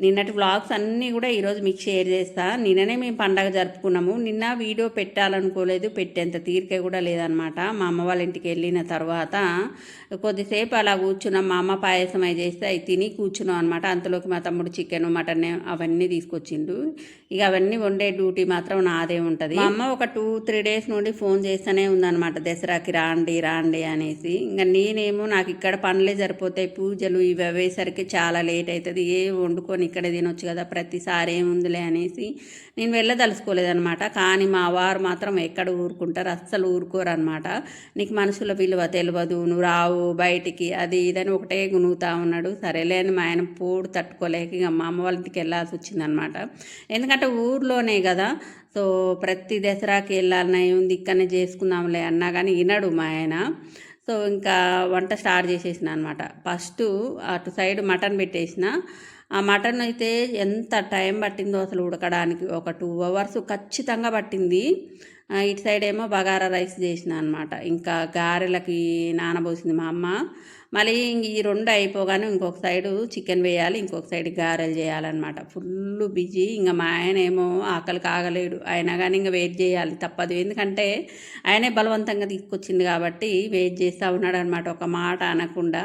నిన్నటి వ్లాగ్స్ అన్నీ కూడా ఈరోజు మీకు షేర్ చేస్తా. నిన్ననే మేము పండగ జరుపుకున్నాము. నిన్న వీడియో పెట్టాలనుకోలేదు. పెట్టేంత తీరిక కూడా లేదనమాట. మా అమ్మ వాళ్ళ ఇంటికి వెళ్ళిన తర్వాత కొద్దిసేపు అలా కూర్చున్నాం. మా అమ్మ పాయసం అయి చేస్తే అవి తిని కూర్చున్నాం అనమాట. అంతలోకి మా తమ్ముడు చికెన్ మటన్ అవన్నీ తీసుకొచ్చిండు. ఇక అవన్నీ వండే డ్యూటీ మాత్రం నాదే ఉంటుంది. మా అమ్మ ఒక టూ త్రీ డేస్ నుండి ఫోన్ చేస్తూనే ఉందనమాట. దసరాకి రాండి రాండి అనేసి. ఇంకా నేనేమో నాకు ఇక్కడ పనులే సరిపోతాయి. పూజలు ఇవి అవేసరికి చాలా లేట్ అవుతుంది. ఏ వండుకొని ఇక్కడే తినొచ్చు కదా ప్రతిసారి ఏముందిలే అనేసి నేను వెళ్ళదలుచుకోలేదనమాట కానీ మా వారు మాత్రం ఎక్కడ ఊరుకుంటారు అస్సలు ఊరుకోరు అనమాట నీకు మనుషుల విలువ తెలియదు నువ్వు రావు బయటికి అది ఇదని ఒకటే గునుగుతా ఉన్నాడు. సరేలే అని మా ఆయన పోడు తట్టుకోలేక ఇక మా అమ్మ వాళ్ళ ఇంటికి వెళ్ళాల్సి వచ్చిందనమాట ఎందుకంటే ఊర్లోనే కదా సో ప్రతి దసరాకి వెళ్ళాలని ఉంది ఇక్కడనే చేసుకుందాంలే అన్నా కానీ వినడు మా ఆయన. సో ఇంకా వంట స్టార్ట్ చేసేసిన అనమాట ఫస్ట్ అటు సైడ్ మటన్ పెట్టేసిన ఆ మటన్ అయితే ఎంత టైం పట్టిందో అసలు ఉడకడానికి. ఒక టూ అవర్స్ ఖచ్చితంగా పట్టింది. ఇటు సైడ్ ఏమో బగారా రైస్ చేసిన అనమాట ఇంకా గారెలకి నానబోసింది మా అమ్మ. మళ్ళీ ఇంక ఈ రెండు అయిపోగానే ఇంకొక సైడు చికెన్ వేయాలి ఇంకొక సైడ్ గారెలు చేయాలన్నమాట. Full busy. ఇంకా మా ఆయన ఏమో ఆకలి కాగలేడు అయినా కానీ ఇంకా వెయిట్ చేయాలి తప్పదు. ఎందుకంటే ఆయనే బలవంతంగా తీసుకొచ్చింది కాబట్టి వెయిట్ చేస్తూ ఉన్నాడు అనమాట ఒక మాట అనకుండా